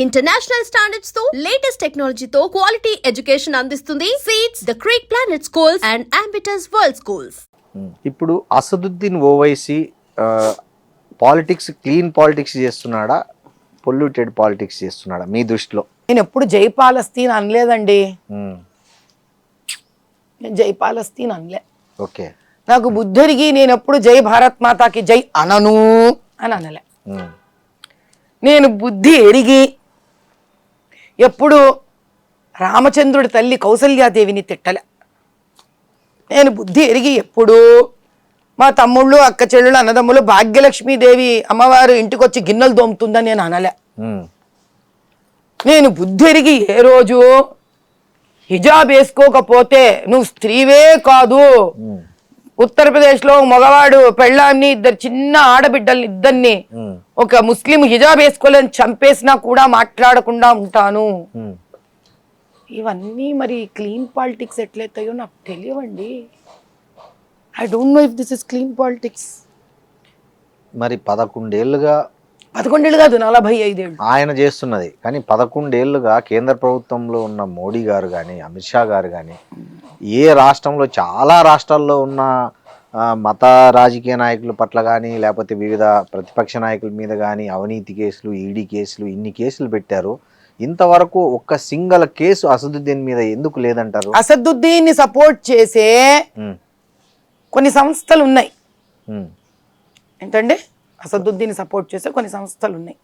International స్టాండర్డ్స్తో latest టెక్నాలజీతో quality education అందిస్తుంది seats the Creek Planet schools and Ambitus World schools ఇప్పుడు Asaduddin Owaisi politics clean politics చేస్తున్నాడా? Polluted politics చేస్తున్నాడా? మీ దృష్టిలో? నేను ఎప్పుడు జై పాలస్తీన్ అనలేదండి. నేను జై పాలస్తీన్ అనలే. ఓకే. నాకు బుద్ధుడికి నేను ఎప్పుడు జై భారత్ మాతాకి జై అనను అని అనలే. నేను బుద్ధి ఎరిగి ఎప్పుడు రామచంద్రుడి తల్లి కౌసల్యాదేవిని తిట్టలే. నేను బుద్ధి ఎరిగి ఎప్పుడు మా తమ్ముళ్ళు అక్క చెల్లెళ్ళు అన్నదమ్ములు భాగ్యలక్ష్మీదేవి అమ్మవారు ఇంటికి వచ్చి గిన్నెలు దోముతుందని నేను అనలే. నేను బుద్ధి ఎరిగి ఏ రోజు హిజాబ్ వేసుకోకపోతే నువ్వు స్త్రీవే కాదు. ఉత్తరప్రదేశ్లో మగవాడు పెళ్ళాన్ని ఇద్దరు చిన్న ఆడబిడ్డల్ని ఇద్దరిని ఒక ముస్లిం హిజాబ్ వేసుకోలేని చంపేసినా కూడా మాట్లాడకుండా ఉంటాను. ఇవన్నీ మరి క్లీన్ పాలిటిక్స్ ఎట్లయితాయో నాకు తెలియవండి. I don't know if this is clean politics. మరి పదకొండేళ్ళుగా పదకొండేళ్ళు కాదు నలభై ఐదేళ్ళు. ఆయన చేస్తున్నది. కానీ పదకొండేళ్ళుగా కేంద్ర ప్రభుత్వంలో ఉన్న మోడీ గారు కానీ అమిత్ షా గారు కానీ ఏ రాష్ట్రంలో చాలా రాష్ట్రాల్లో ఉన్న మత రాజకీయ నాయకుల పట్ల కానీ లేకపోతే వివిధ ప్రతిపక్ష నాయకుల మీద కానీ అవినీతి కేసులు ఈడీ కేసులు ఇన్ని కేసులు పెట్టారు. ఇంతవరకు ఒక్క సింగల్ కేసు అసదుద్దీన్ మీద ఎందుకు లేదంటారు? అసదుద్దీన్ని సపోర్ట్ చేసే కొన్ని సంస్థలు ఉన్నాయి. ఏంటంటే అసదుద్దీన్ సపోర్ట్ చేసే కొన్ని సంస్థలు ఉన్నాయి.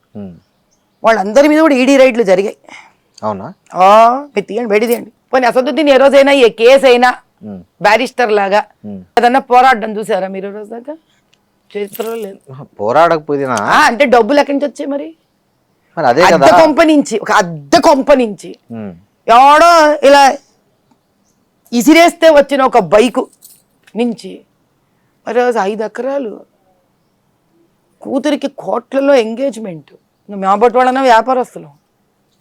వాళ్ళందరి మీద కూడా ఈడీ రైడ్లు జరిగాయి. అవునా? మీరు తీయండి బయట తీయండి. పోనీ అసదుద్దీన్ ఏ రోజైనా ఏ కేసు అయినా బ్యారిస్టర్ లాగా. ఉమ్. ఏదన్నా పోరాడడం చూసారా మీరు రోజు దాకా చరిత్రలో లేదు. పోరాడకపోయినా? అంటే డబ్బులు ఎక్కడి నుంచి వచ్చాయి మరి? మరి అదే అద్దె కొంప నుంచి ఒక అద్దె కొంప నుంచి. ఉమ్, ఎవడో ఇలా ఇసిరేస్తే వచ్చిన ఒక బైకు నుంచి మరి రోజు ఐదు ఎకరాలు కూతురికి కోట్లలో ఎంగేజ్మెంట్. మేబట్టి వాళ్ళన వ్యాపారస్తులు.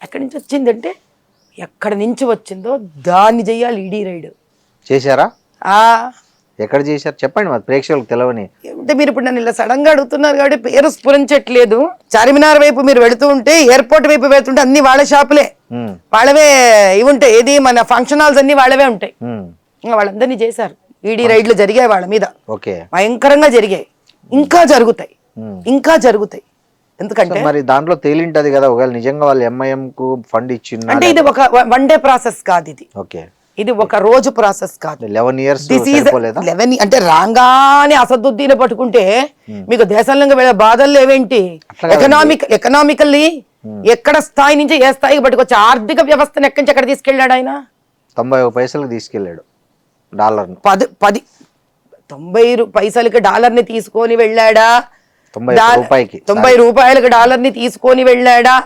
ఎక్కడి నుంచి వచ్చిందంటే ఎక్కడి నుంచి వచ్చిందో దాన్ని చెయ్యాలి ఈడీ రైడ్. చేశారా? ఆ. ఎక్కడ చేశారు? చెప్పండి మరి ప్రేక్షకులకు తెలవని. అంటే మీరు ఇప్పుడు నన్ను ఇలా సడన్గా అడుగుతున్నారు కాబట్టి పేరు స్ఫురించట్లేదు చార్మినార్ వైపు మీరు వెళుతూ ఉంటే ఎయిర్పోర్ట్ వైపు వెళ్తుంటే అన్ని వాళ్ళ షాపులే. వాళ్ళవే ఇవి ఉంటాయి. ఏది మన ఫంక్షన్ హాల్స్ అన్ని వాళ్ళవే ఉంటాయి. వాళ్ళందరినీ చేశారు. ఈడీ రైడ్లు జరిగాయి వాళ్ళ మీద. ఓకే. భయంకరంగా జరిగాయి. ఇంకా జరుగుతాయి. ఇంకా జరుగుతాయి. ఎందుకంటే మరి దాంట్లో తేలింటది కదా ఒకవేళ నిజంగా వాళ్ళు ఎంఐఎం కు ఫండ్ ఇచ్చిందా అంటే ఇది ఒక వన్ డే ప్రాసెస్ కాదు ఇది. ఓకే. ఇది ఒక రోజు ప్రాసెస్ కాదు. లెవెన్ ఇయర్స్ లెవెన్ అంటే రాగానే అసదుద్దీన్ పట్టుకుంటే మీకు దేశంలో వెళ్ళే బాధలు లేవేంటి? ఎకనామిక్ ఎకనామికల్లీ ఎక్కడ స్థాయి నుంచి ఏ స్థాయికి పట్టుకొచ్చి ఆర్థిక వ్యవస్థను ఎక్కడి నుంచి ఎక్కడ తీసుకెళ్ళాడు ఆయన? తొంభై పైసలకు తీసుకెళ్ళాడు. డాలర్ పది పది తొంభై పైసలకి డాలర్ని తీసుకొని వెళ్ళాడా? తొంభై రూపాయలకి డాలర్ని తీసుకొని వెళ్ళాడా?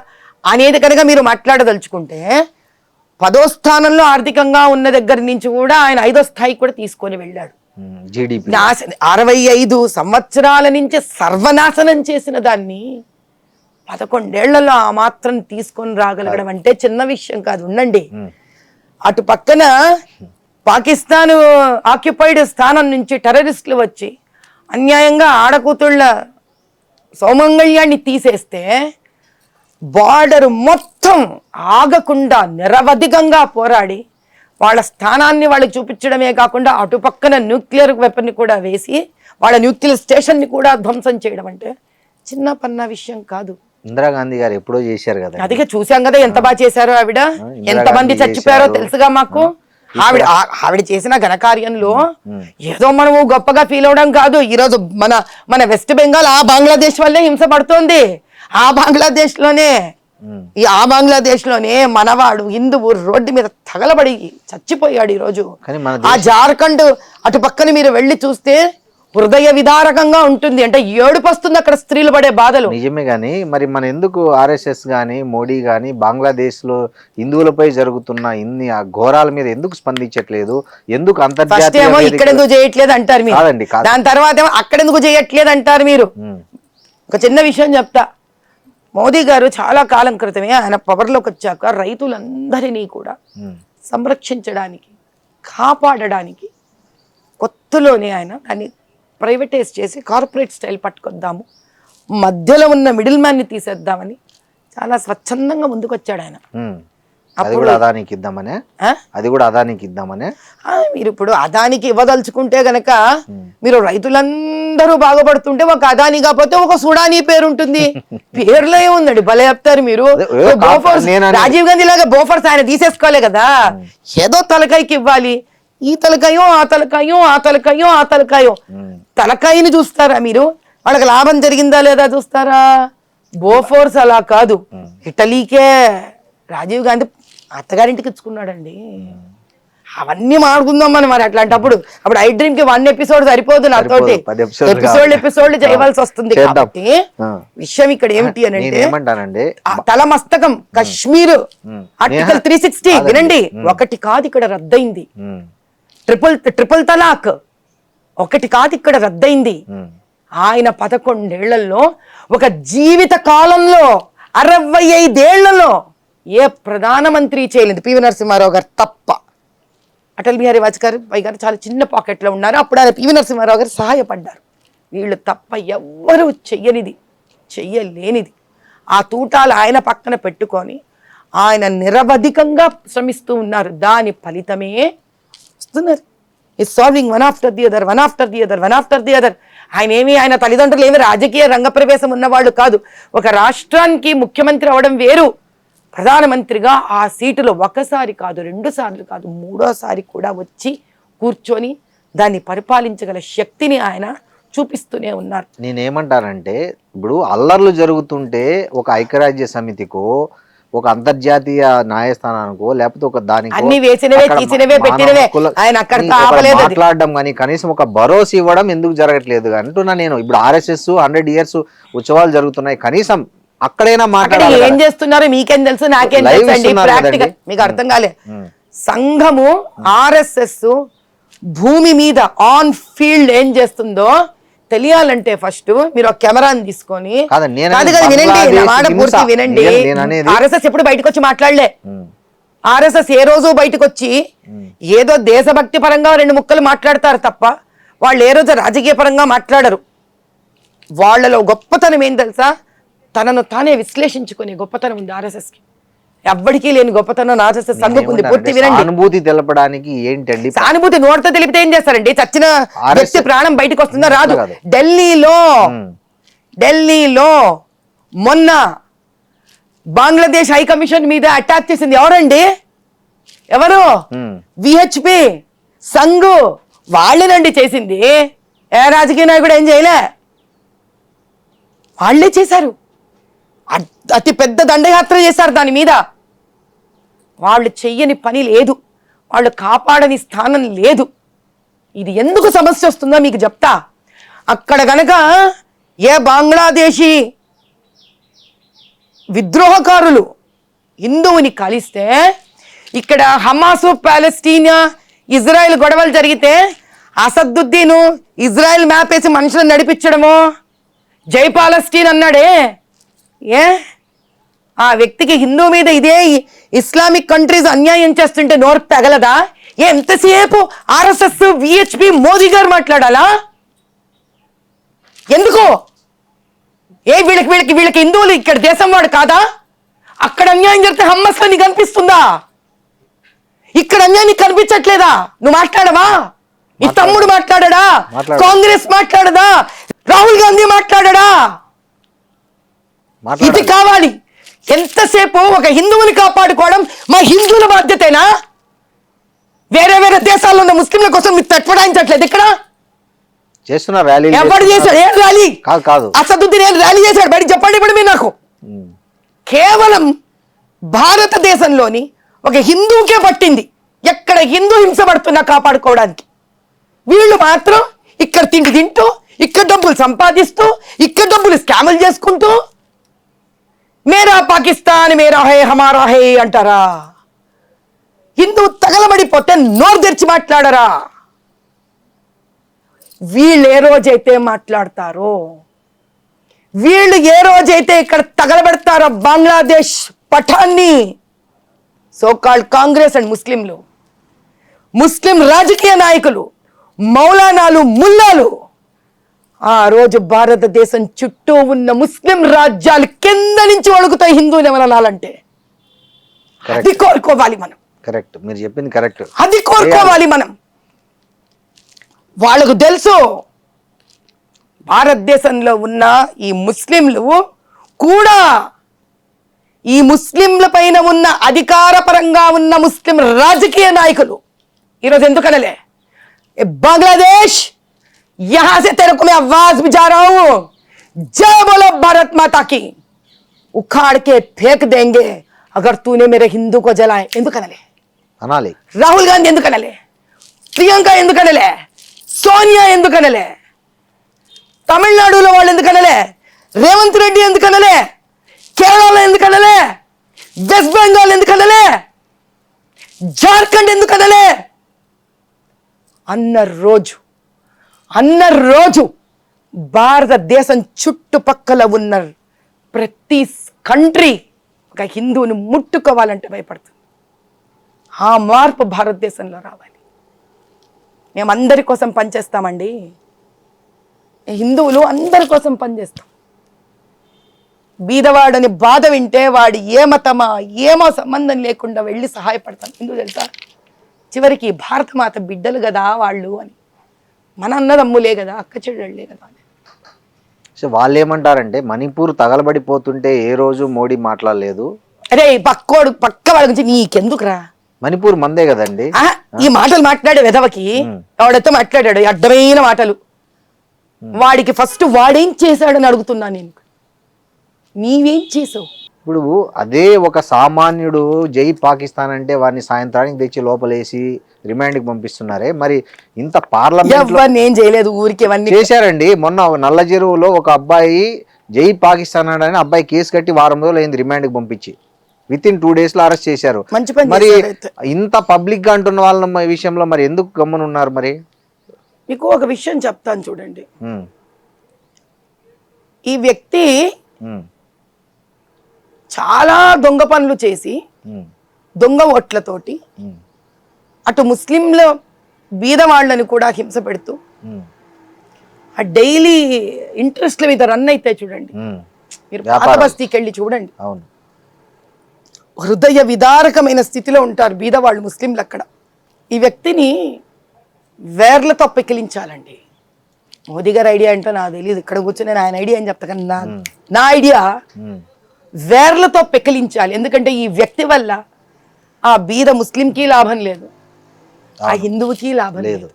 అనేది కనుక మీరు మాట్లాడదలుచుకుంటే పదో స్థానంలో ఆర్థికంగా ఉన్న దగ్గర నుంచి కూడా ఆయన ఐదో స్థాయికి కూడా తీసుకొని వెళ్ళాడు. అరవై ఐదు సంవత్సరాల నుంచి సర్వనాశనం చేసిన దాన్ని పదకొండేళ్ళలో ఆ మాత్రం తీసుకొని రాగలగడం అంటే చిన్న విషయం కాదు ఉండండి. అటు పక్కన పాకిస్తాన్ ఆక్యుపైడ్ స్థానం నుంచి టెర్రరిస్టులు వచ్చి అన్యాయంగా ఆడకూతుళ్ళ సౌమంగళ్యాన్ని తీసేస్తే బార్డర్ మొత్తం ఆగకుండా నిరవధికంగా పోరాడి వాళ్ళ స్థానాన్ని వాళ్ళకి చూపించడమే కాకుండా అటు పక్కన న్యూక్లియర్ వెపన్ని కూడా వేసి వాళ్ళ న్యూక్లియర్ స్టేషన్ని కూడా ధ్వంసం చేయడం అంటే చిన్న పన్న విషయం కాదు. ఇందిరాగాంధీ గారు ఎప్పుడో చేశారు కదా అదిగా చూసాం కదా ఎంత బాగా చేశారో ఆవిడ? ఎంతమంది గాంధీ చచ్చిపోయారో. తెలుసుగా మాకు? ఆవిడ ఆవిడ చేసిన ఘనకార్యంలో ఏదో మనము గొప్పగా ఫీల్ అవడం కాదు. ఈరోజు మన మన వెస్ట్ బెంగాల్ ఆ బంగ్లాదేశ్ వల్లే హింస పడుతోంది. ఆ బంగ్లాదేశ్లోనే ఉమ్, ఈ ఆ బంగ్లాదేశ్లోనే మనవాడు హిందువు రోడ్డు మీద తగలబడి చచ్చిపోయాడు ఈరోజు. కానీ ఆ జార్ఖండ్ అటు పక్కన మీరు వెళ్ళి చూస్తే హృదయ విదారకంగా ఉంటుంది. అంటే ఏడుపు వస్తుంది అక్కడ స్త్రీలు పడే బాధలు. నిజమే గాని మరి మన ఎందుకు ఆర్ఎస్ఎస్ గాని మోడీ గాని బంగ్లాదేశ్లో హిందువులపై జరుగుతున్న ఇన్ని ఆ ఘోరాల మీద ఎందుకు స్పందించట్లేదు? ఎందుకు అంతర్జాతీయ ఇక్కడ ఎందుకు చేయట్లేదు అంటారు మీరు. దాని తర్వాత ఏమో అక్కడ ఎందుకు చేయట్లేదు అంటారు మీరు. ఒక చిన్న విషయం చెప్తా. మోదీ గారు చాలా కాలం క్రితమే ఆయన పవర్లోకి వచ్చాక రైతులందరినీ కూడా సంరక్షించడానికి కాపాడడానికి కొత్తలోనే ఆయన దాన్ని ప్రైవేటైజ్ చేసి కార్పొరేట్ స్టైల్ పట్టుకొద్దాము మధ్యలో ఉన్న మిడిల్ మ్యాన్ని తీసేద్దామని చాలా స్వచ్ఛందంగా ముందుకు వచ్చాడు ఆయన. అది కూడా అదానికి ఇద్దామనే? అది కూడా అదానికి ఇద్దామనే? మీరు ఇప్పుడు అదానికి ఇవ్వదలుచుకుంటే గనక మీరు రైతులందరూ బాగుపడుతుంటే ఒక అదాని కాకపోతే ఒక సుడానీ పేరు ఉంటుంది. పేర్లో ఏముందండి భలే చెప్తారు మీరు. బోఫోర్స్ రాజీవ్ గాంధీ లాగా బోఫర్స్ ఆయన తీసేసుకోలే కదా. ఏదో తలకాయకి ఇవ్వాలి. ఈ తలకాయో ఆ తలకాయో ఆ తలకాయో ఆ తలకాయో. తలకాయని చూస్తారా మీరు? వాళ్ళకి లాభం జరిగిందా లేదా చూస్తారా? బోఫోర్స్ అలా కాదు. ఇటలీకే రాజీవ్ గాంధీ అత్తగారింటికి ఇచ్చుకున్నాడండి. అవన్నీ మాడుకుందాం మనం మరి అట్లాంటప్పుడు అప్పుడు ఐ డ్రీమ్కి వన్ ఎపిసోడ్ సరిపోదు నాతోటి. episodes episode. ఎపిసోడ్ చేయవలసి వస్తుంది. కాబట్టి. విషయం ఇక్కడ ఏమిటి అని అంటే తల మస్తకం కశ్మీర్ ఉమ్. Article three sixty. వినండి. ఒకటి కాదు ఇక్కడ రద్దయింది. Triple triple talaq. ఒకటి కాదు ఇక్కడ రద్దయింది. ఆయన పదకొండేళ్ళలో ఒక జీవిత కాలంలో అరవై ఐదేళ్ళలో ఏ ప్రధానమంత్రి చేయలేదు. పివి నరసింహారావు గారు తప్ప. అటల్ బిహారీ వాజ్పేయి గారు చాలా చిన్న పాకెట్లో ఉన్నారు. అప్పుడు ఆయన పివి నరసింహారావు గారు సహాయపడ్డారు. వీళ్ళు తప్ప ఎవ్వరూ చెయ్యనిది చెయ్యలేనిది. ఆ తూటాలు ఆయన పక్కన పెట్టుకొని ఆయన నిరవధికంగా శ్రమిస్తూ ఉన్నారు. దాని ఫలితమే వస్తున్నారు ఈ solving one after the other one after the other one after the other ఆయన ఏమి ఆయన తల్లిదండ్రులు ఏమి రాజకీయ రంగప్రవేశం ఉన్నవాళ్ళు కాదు. ఒక రాష్ట్రానికి ముఖ్యమంత్రి అవడం వేరు. ప్రధానమంత్రిగా ఆ సీటులో ఒకసారి కాదు రెండు సార్లు కాదు మూడోసారి కూడా వచ్చి కూర్చొని దాన్ని పరిపాలించగల శక్తిని ఆయన చూపిస్తూనే ఉన్నారు నేనేమంటానంటే ఇప్పుడు అల్లర్లు జరుగుతుంటే ఒక ఐక్యరాజ్య సమితికో ఒక అంతర్జాతీయ న్యాయస్థానానికో లేకపోతే ఒక దానికో అన్ని వేసినవే, తీసినవే, పెట్టినవే. ఆయన. మాట్లాడడం కానీ కనీసం ఒక భరోసా ఇవ్వడం ఎందుకు జరగట్లేదు అంటున్నా నేను ఇప్పుడు ఆర్ఎస్ఎస్ హండ్రెడ్ ఇయర్స్ ఉత్సవాలు జరుగుతున్నాయి కనీసం అక్కడైనా అక్కడ మాట్లాడాలి ఏం. చేస్తున్నారో మీకేం తెలుసు నాకేం తెలుసు ప్రాక్టికల్. మీకు అర్థం కాలే. సంఘము ఆర్ఎస్ఎస్ భూమి మీద ఆన్ ఫీల్డ్ ఏం చేస్తుందో తెలియాలంటే ఫస్ట్ మీరు ఒక కెమెరాని తీసుకొని కాదు కదా వినండి మాట పూర్తి. వినండి ఆర్ఎస్ఎస్ ఎప్పుడు బయటకు వచ్చి మాట్లాడలే. ఆర్ఎస్ఎస్ ఏ రోజు బయటకు వచ్చి ఏదో దేశభక్తి పరంగా రెండు ముక్కలు మాట్లాడతారు తప్ప వాళ్ళు ఏ రోజు రాజకీయ పరంగా మాట్లాడరు వాళ్ళలో గొప్పతనం ఏం తెలుసా తనను తానే విశ్లేషించుకునే గొప్పతనం ఉంది ఆర్ఎస్ఎస్కి ఎవ్వడికి లేని గొప్పతనం ఆర్ఎస్ఎస్ సంఘకుంది. పూర్తి వినండి. సానుభూతి తెలపడానికి ఏంటండి? సానుభూతి నోటితో తెలిపితే ఏం చేస్తారండి? చచ్చిన వ్యక్తి ప్రాణం బయటకు వస్తుందా? రాదు. ఢిల్లీలో. ఢిల్లీలో మొన్న బంగ్లాదేశ్ హై కమిషన్ మీద అటాక్ చేసింది ఎవరండి? ఎవరు. విహెచ్పి సంఘు. వాళ్ళేనండి చేసింది. ఏ రాజకీయ నాయకుడు ఏం చేయలే? వాళ్ళే చేశారు. అతి పెద్ద దండయాత్ర చేశారు దాని మీద. వాళ్ళు చెయ్యని పని లేదు. వాళ్ళు కాపాడని స్థానం లేదు. ఇది ఎందుకు సమస్య వస్తుందో మీకు చెప్తా. అక్కడ గనక ఏ బంగ్లాదేశీ విద్రోహకారులు హిందువుని కలిస్తే ఇక్కడ హమాసు పాలెస్టీనియా ఇజ్రాయెల్ గొడవలు జరిగితే అసదుద్దీను ఇజ్రాయెల్ మ్యాప్ వేసి మనుషులను నడిపించడము? జై పాలస్టీన్ అన్నాడే. ఏ? ఆ వ్యక్తికి హిందూ మీద ఇదే ఇస్లామిక్ కంట్రీస్ అన్యాయం చేస్తుంటే నోరు తగలదా? ఏ ఎంతసేపు ఆర్ఎస్ఎస్ విహెచ్పి మోదీ గారు మాట్లాడాలా? ఎందుకు? ఏ వీళ్ళకి వీళ్ళకి వీళ్ళకి హిందువులు ఇక్కడ దేశం వాడు కాదా? అక్కడ అన్యాయం జరిగితే హమ్మస్లో నీకు కనిపిస్తుందా? ఇక్కడ అన్యాయం నీకు కనిపించట్లేదా? నువ్వు మాట్లాడవా? ఈ తమ్ముడు మాట్లాడడా? మాట్లాడు. కాంగ్రెస్ మాట్లాడదా? రాహుల్ గాంధీ మాట్లాడడా? ఇది కావాలి. ఎంతసేపు ఒక హిందువుని కాపాడుకోవడం మా హిందువుల బాధ్యతేనా? వేరే వేరే దేశాల్లో ఉన్న ముస్లింల కోసం మీరు తట్టుపడాయించట్లేదు ఇక్కడ. చేస్తున్న ర్యాలీ ఎవడు చేశాడు? ఏం ర్యాలీ? కాదు కాదు. అసదుద్దీన్ ఏం ర్యాలీ చేశాడు? బయట చెప్పండి ఇప్పుడు మీరు నాకు. కేవలం భారతదేశంలోని ఒక హిందువుకే పట్టింది. ఎక్కడ హిందూ హింస పడుతున్నా కాపాడుకోవడానికి. వీళ్ళు మాత్రం ఇక్కడ తిండి తింటూ ఇక్కడ డబ్బులు సంపాదిస్తూ ఇక్కడ డబ్బులు స్కాములు చేసుకుంటూ మేరా పాకిస్తాన్ మేరా హే హమారా హే అంటారా? హిందూ తగలబడిపోతే నోరు తెరిచి మాట్లాడరా? వీళ్ళు ఏ రోజైతే మాట్లాడతారో వీళ్ళు ఏ రోజైతే ఇక్కడ తగలబెడతారో బంగ్లాదేశ్ పఠాన్ని సోకాల్డ్ కాంగ్రెస్ అండ్ ముస్లింలు ముస్లిం రాజకీయ నాయకులు మౌలానాలు ముల్లాలు ఆ రోజు భారతదేశం చుట్టూ ఉన్న ముస్లిం రాజ్యాలు కింద నుంచి వణుకుతాయి హిందువులు ఎవరనాలంటే అది కోరుకోవాలి మనం. కరెక్ట్ మీరు చెప్పింది కరెక్ట్ అది కోరుకోవాలి మనం. వాళ్ళకు తెలుసు భారతదేశంలో ఉన్న ఈ ముస్లింలు కూడా ఈ ముస్లింల పైన ఉన్న అధికారపరంగా ఉన్న ముస్లిం రాజకీయ నాయకులు. ఈరోజు ఎందుకనలే? బంగ్లాదేశ్ यहां से तेरे को मैं आवाज भी जा रहा हूं जय बोलो भारत माता की उखाड़ के फेंक देंगे अगर तूने मेरे हिंदू को जलाए ఎందుకనలే అనాలి రాహుల్ గాంధీ ఎందుకనలే ప్రియాంక ఎందుకనలే సోనియా ఎందుకనలే తమిళనాడులో వాళ్ళు ఎందుకనలే రేవంత్ రెడ్డి ఎందుకనలే కేరళలో ఎందుకనలే వెస్ట్ బెంగాల్ ఎందుకనలే జార్ఖండ్ ఎందుకనలే అన్న రోజు అన్న రోజు భారతదేశం చుట్టుపక్కల ఉన్న ప్రతి కంట్రీ ఒక హిందువుని ముట్టుకోవాలంటే భయపడుతుంది. ఆ మార్పు భారతదేశంలో రావాలి. మేమందరి కోసం పనిచేస్తామండి. హిందువులు అందరి కోసం పనిచేస్తాం. బీదవాడని బాధ వింటే వాడు ఏ మతమా ఏమో సంబంధం లేకుండా వెళ్ళి సహాయపడతాం. ఎందుకు తెలుసా? చివరికి భారతమాత బిడ్డలు కదా వాళ్ళు అని. మన అన్నదమ్ములే కదా అక్క చెల్లెళ్ళే కదా అని. సో వాళ్ళు ఏమంటారంటే మణిపూర్ తగలబడిపోతుంటే ఏ రోజు మోడీ మాట్లాడలేదు? అరే పక్కోడు పక్క వాళ్ళ గురించి నీకెందుకురా? మణిపూర్ మందే కదండి. ఆ, ఈ మాటలు మాట్లాడే వెధవకి ఎవడైతే మాట్లాడాడు ఈ అడ్డమైన మాటలు. వాడికి ఫస్ట్ వాడేం చేశాడని అడుగుతున్నా నేను. నీవేం చేసావు? ఇప్పుడు అదే ఒక సామాన్యుడు జై పాకిస్తాన్ అంటే వారిని సాయంత్రానికి తెచ్చి లోపలేసి రిమాండ్కి పంపిస్తున్నారే. మరి ఇంత పార్లమెంట్ ఏం చేయలేదు ఊరికి చేశారండి. మొన్న నల్ల చెరువులో ఒక అబ్బాయి జై పాకిస్తాన్ అని అబ్బాయి కేసు కట్టి వారం రోజులు అయింది రిమాండ్కి పంపించి. విత్ ఇన్ టూ డేస్లో అరెస్ట్ చేశారు. మరి. ఇంత పబ్లిక్గా అంటున్న వాళ్ళ విషయంలో మరి ఎందుకు గమ్మునున్నారు మరి? మీకు ఒక విషయం చెప్తాను చూడండి. ఈ వ్యక్తి చాలా దొంగ పనులు చేసి దొంగ ఓట్లతోటి అటు ముస్లింల బీద వాళ్ళని కూడా హింస పెడుతూ ఆ డైలీ ఇంట్రెస్ట్ల మీద రన్ అయితే చూడండి. మీరు. పాత బస్తీకి వెళ్ళి చూడండి. అవును. హృదయ విదారకమైన స్థితిలో ఉంటారు బీదవాళ్ళు ముస్లింలు అక్కడ. ఈ వ్యక్తిని వేర్లతో పెకిలించాలండి మోదీ గారి ఐడియా ఏంటో నాకు తెలియదు ఇక్కడ కూర్చొని నేను ఆయన ఐడియా అని చెప్తా కానీ నా నా ఐడియా వేర్లతో పెకిలించాలి. ఎందుకంటే ఈ వ్యక్తి వల్ల ఆ బీద ముస్లింకి లాభం లేదు. ఆ హిందువుకి లాభం లేదు.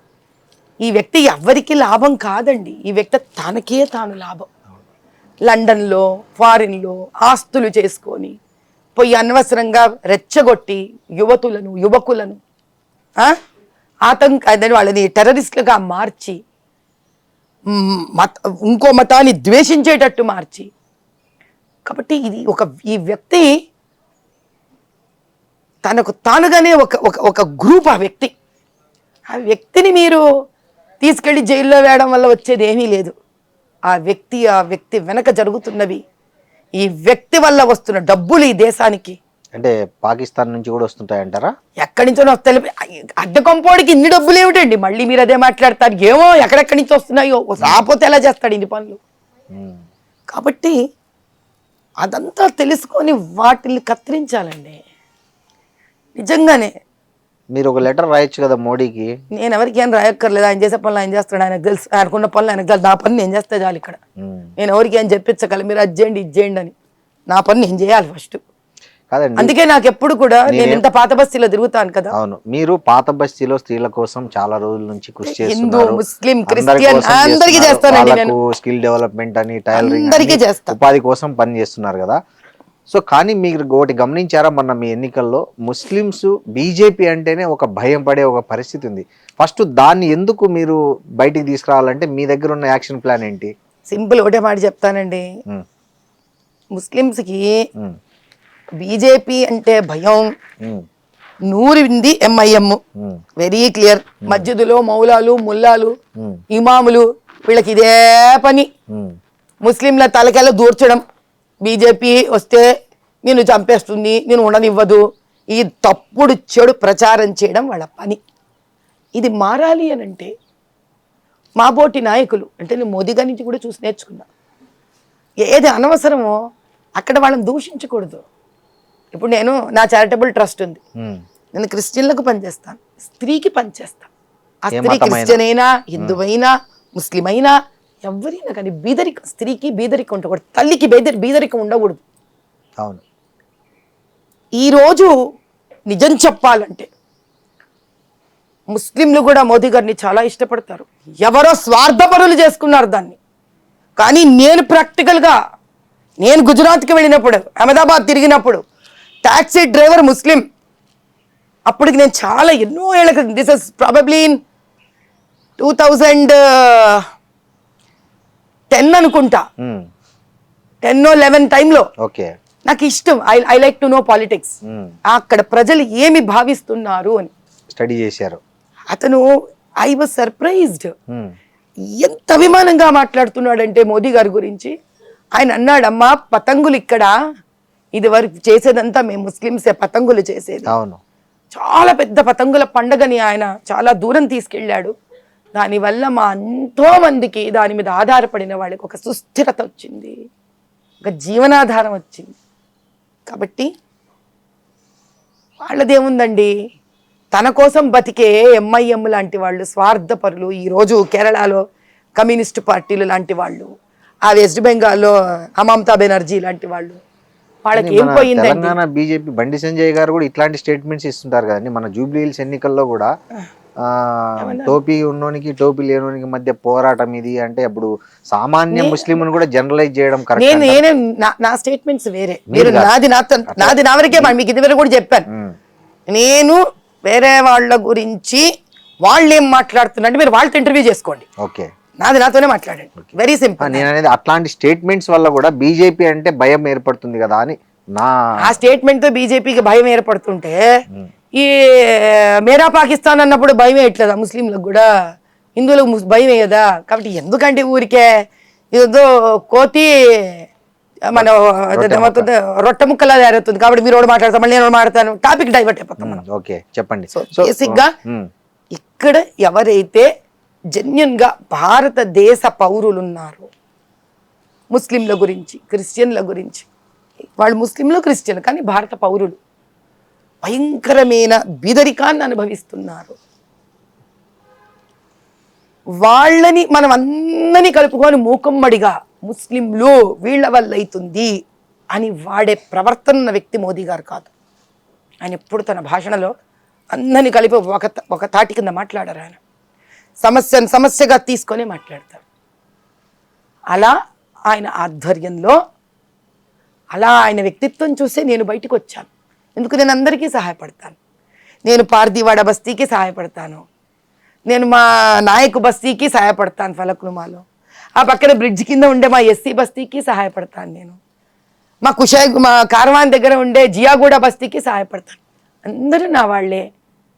ఈ వ్యక్తి ఎవ్వరికి లాభం కాదండి. ఈ వ్యక్తి తనకే తాను లాభం. లండన్లో ఫారిన్లో ఆస్తులు చేసుకొని పోయి అనవసరంగా రెచ్చగొట్టి యువతులను యువకులను? ఆతంక వాళ్ళని టెర్రరిస్టులుగా మార్చి మత ఇంకో మతాన్ని ద్వేషించేటట్టు మార్చి కాబట్టి ఇది ఒక ఈ వ్యక్తి తనకు తానుగానే ఒక ఒక ఒక గ్రూప్ ఆ వ్యక్తి. ఆ వ్యక్తిని మీరు తీసుకెళ్ళి జైల్లో వేయడం వల్ల వచ్చేది ఏమీ లేదు. ఆ వ్యక్తి ఆ వ్యక్తి వెనక జరుగుతున్నవి. ఈ వ్యక్తి వల్ల వస్తున్న డబ్బులు ఈ దేశానికి. అంటే పాకిస్తాన్ నుంచి కూడా వస్తుంటాయంటారా? ఎక్కడి నుంచో వస్తాయి అడ్డ కొంపోడికి ఇన్ని డబ్బులు ఏమిటండి? మళ్ళీ మీరు అదే మాట్లాడతారు. ఏమో ఎక్కడెక్కడి నుంచి వస్తున్నాయో. రాపోతే ఎలా చేస్తాడు ఇన్ని పనులు? కాబట్టి అదంతా తెలుసుకొని వాటిని కత్తిరించాలండి. నిజంగానే. మీరు ఒక లెటర్ రాయొచ్చు కదా మోడీకి? నేను ఎవరికి ఏం రాయక్కర్లేదు. ఆయన చేసే పనులు ఆయన చేస్తాడు. ఆయనకు తెలుసు. ఆయనకున్న పనులు ఆయనకు తెలుసు. నా పని నేను చేస్తే చాలు ఇక్కడ. నేను ఎవరికి ఏం చెప్పించగల మీరు అది చేయండి ఇది చేయండి అని. నా పని నేను చేయాలి ఫస్ట్ కాదండి. అందుకే నాకు ఎప్పుడు కూడా నేను ఇంత పాత బస్తీలో తిరుగుతాను కదా. అవును. మీరు పాత బస్తీలో స్త్రీల కోసం చాలా రోజుల నుంచి కృషి హిందూ, చేస్తున్నారు. ముస్లిం, క్రిస్టియన్ అందరికీ. చేస్తానండి నేను. స్కిల్ డెవలప్మెంట్ అని టైలరింగ్ అందరికీ చేస్తా. ఉపాధి కోసం పని చేస్తున్నారు కదా. సో కానీ మీరు ఒకటి గమనించారా మొన్న మీ ఎన్నికల్లో ముస్లిమ్స్ బీజేపీ అంటేనే ఒక భయం పడే ఒక పరిస్థితి ఉంది. ఫస్ట్ దాన్ని ఎందుకు మీరు బయటికి తీసుకురావాలంటే మీ దగ్గర ఉన్న యాక్షన్ ప్లాన్ ఏంటి? సింపుల్ ఒకటే మాట చెప్తానండి. ముస్లిమ్స్కి బీజేపీ అంటే భయం. నూరింది ఎంఐఎం. Very clear. మస్జిదులో మౌలాలు ముల్లాలు ఇమాములు వీళ్ళకి ఇదే పని. ముస్లింల తలకెళ్ళ దూర్చడం. బీజేపీ వస్తే నేను చంపేస్తుంది నేను ఉండనివ్వదు. ఈ తప్పుడు చెడు ప్రచారం చేయడం వాళ్ళ పని. ఇది మారాలి అని అంటే మా బోటి నాయకులు అంటే నేను మోదీ గారి నుంచి కూడా చూసి నేర్చుకున్నా. ఏది అనవసరమో అక్కడ వాళ్ళని దూషించకూడదు. ఇప్పుడు నేను నా చారిటబుల్ ట్రస్ట్ ఉంది. నేను క్రిస్టియన్లకు పనిచేస్తాను. స్త్రీకి పనిచేస్తాను. ఆ స్త్రీ. క్రిస్టియన్ అయినా హిందువైనా ముస్లిం అయినా ఎవరైనా కానీ బీదరికం స్త్రీకి బీదరికం ఉండకూడదు తల్లికి బీదరి బీదరికం ఉండకూడదు. అవును. ఈరోజు నిజం చెప్పాలంటే ముస్లింలు కూడా మోదీ గారిని చాలా ఇష్టపడతారు. ఎవరో స్వార్థపరులు చేసుకున్నారు దాన్ని. కానీ నేను ప్రాక్టికల్గా నేను గుజరాత్కి వెళ్ళినప్పుడు అహ్మదాబాద్ తిరిగినప్పుడు టాక్సీ డ్రైవర్ ముస్లిం. అప్పటికి నేను చాలా ఎన్నో ఏళ్ళ క్రితం this is probably in two thousand ten అనుకుంటా. టెన్ లెవెన్ టైంలో ఓకే. నాకు ఇష్టం. I I like to know politics అక్కడ ప్రజలు ఏమి భావిస్తున్నారు అని. స్టడీ చేశారు. అతను ఐ వాజ్ సర్ప్రైజ్డ్ ఎంత అభిమానంగా మాట్లాడుతున్నాడంటే మోదీ గారి గురించి. ఆయన అన్నాడమ్మా పతంగులు ఇక్కడ ఇది వరకు చేసేదంతా మేము ముస్లిమ్సే పతంగులు చేసేది. అవును. చాలా పెద్ద పతంగుల పండగని ఆయన చాలా దూరం తీసుకెళ్ళాడు. దానివల్ల మా ఎంతో మందికి దాని మీద ఆధారపడిన వాళ్ళకి ఒక సుస్థిరత వచ్చింది. ఒక జీవనాధారం వచ్చింది. కాబట్టి వాళ్ళదేముందండి? తన కోసం బతికే ఎంఐఎం లాంటి వాళ్ళు స్వార్థపరులు ఈరోజు కేరళలో కమ్యూనిస్ట్ పార్టీలు లాంటి వాళ్ళు ఆ వెస్ట్ బెంగాల్లో మమతా బెనర్జీ లాంటి వాళ్ళు వాళ్ళకి ఏం మన పోయిందండి? తెలంగాణ బీజేపీ బండి సంజయ్ గారు కూడా ఇట్లాంటి స్టేట్మెంట్స్ ఇస్తుంటారు కదండి. మన జూబ్లీ హిల్స్ ఎన్నికల్లో కూడా టోపీ ఉన్నోనికి టోపీ లేనోనికి మధ్య పోరాటం ఇది అంటే అప్పుడు సామాన్య ముస్లింను కూడా జనరలైజ్ చేయడం నేను కరెక్ట్ నేనే నా- నా స్టేట్మెంట్స్ వేరే. మీరు నాది నా నాది నా వరకే మీకు ఇదివరకు కూడా చెప్పాను. నేను వేరే వాళ్ళ గురించి వాళ్ళు ఏం మాట్లాడుతున్నారంటే మీరు వాళ్ళతో ఇంటర్వ్యూ చేసుకోండి. ఓకే. నాది నాతోనే మాట్లాడండి. వెరీ సింపుల్ నేను అనేది అట్లాంటి స్టేట్మెంట్స్ వల్ల కూడా బీజేపీ అంటే భయం ఏర్పడుతుంది కదా అని నా ఆ స్టేట్మెంట్తో బీజేపీకి భయం ఏర్పడుతుంటే ఈ మేరా పాకిస్తాన్ అన్నప్పుడు భయం వేయట్లేదా ముస్లింలకు కూడా? హిందువులకు భయం వేయదా? కాబట్టి ఎందుకంటే ఊరికే? ఏదో కోతి మన రొట్టె ముక్కలా తయారవుతుంది. కాబట్టి మీరు ఒకటి మాట్లాడతాం మళ్ళీ నేను మాట్లాడతాను. టాపిక్ డైవర్ట్ అయిపోతాం మనం. ఓకే చెప్పండి. సో బేసిక్గా ఉమ్, ఇక్కడ ఎవరైతే జెన్యున్గా భారతదేశ పౌరులు ఉన్నారు ముస్లింల గురించి క్రిస్టియన్ల గురించి. వాళ్ళు ముస్లింలు క్రిస్టియన్ కానీ భారత పౌరులు. భయంకరమైన బీదరికాన్ని అనుభవిస్తున్నారు. వాళ్ళని మనం అందరినీ కలుపుకొని మూకమ్మడిగా ముస్లింలు వీళ్ళ వల్ల అవుతుంది అని వాడే ప్రవర్తన ఉన్న వ్యక్తి మోదీ గారు కాదు. ఆయన ఎప్పుడు తన భాషణలో అందరినీ కలిపి ఒక ఒక తాటి కింద మాట్లాడారు ఆయన. సమస్యను సమస్యగా తీసుకొని మాట్లాడతారు. అలా ఆయన ఆధ్వర్యంలో అలా ఆయన వ్యక్తిత్వం చూసే నేను బయటకు వచ్చాను ఎందుకు? నేను అందరికీ సహాయపడతాను. నేను పార్థివాడ బస్తీకి సహాయపడతాను. నేను మా నాయకు బస్తీకి సహాయపడతాను ఫలక్నుమాలో ఆ పక్కన బ్రిడ్జ్ కింద ఉండే మా ఎస్సీ బస్తీకి సహాయపడతాను నేను. మా కుషాయి మా కార్వాన్ దగ్గర ఉండే జియాగూడ బస్తీకి సహాయపడతాను. అందరూ నా వాళ్ళే.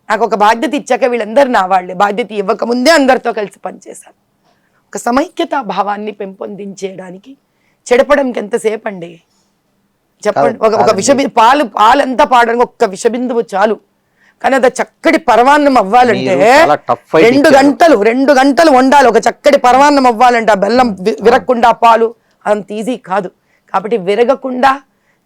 నాకు ఒక బాధ్యత ఇచ్చాక వీళ్ళందరూ నా వాళ్ళే. బాధ్యత ఇవ్వకముందే అందరితో కలిసి పనిచేశాను. ఒక సమైక్యతా భావాన్ని పెంపొందించేయడానికి చెడపడానికి ఎంతసేపు అండి చెప్పండి. ఒక ఒక విషబి పాలు పాలంతా పాడడానికి ఒక్క విషబిందువు చాలు. కానీ అది చక్కటి పరవాన్నం అవ్వాలంటే రెండు. గంటలు రెండు గంటలు వండాలి. ఒక చక్కటి పరవాన్నం అవ్వాలంటే ఆ బెల్లం విరగకుండా పాలు అంత ఈజీ కాదు. కాబట్టి విరగకుండా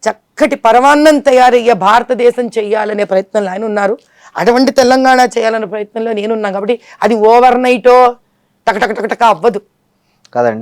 చక్కటి పరమాన్నం తయారయ్యే భారతదేశం చేయాలనే ప్రయత్నంలో ఆయన ఉన్నారు. అటువంటి తెలంగాణ చేయాలనే ప్రయత్నంలో నేనున్నాను కాబట్టి అది ఓవర్ నైటో టక టక టక టక అవ్వదు. కాదండి.